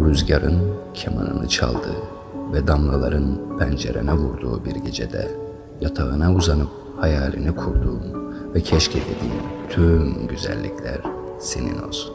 rüzgarın kemanını çaldığı ve damlaların pencerene vurduğu bir gecede yatağına uzanıp hayalini kurduğun ve keşke dediğin tüm güzellikler senin olsun.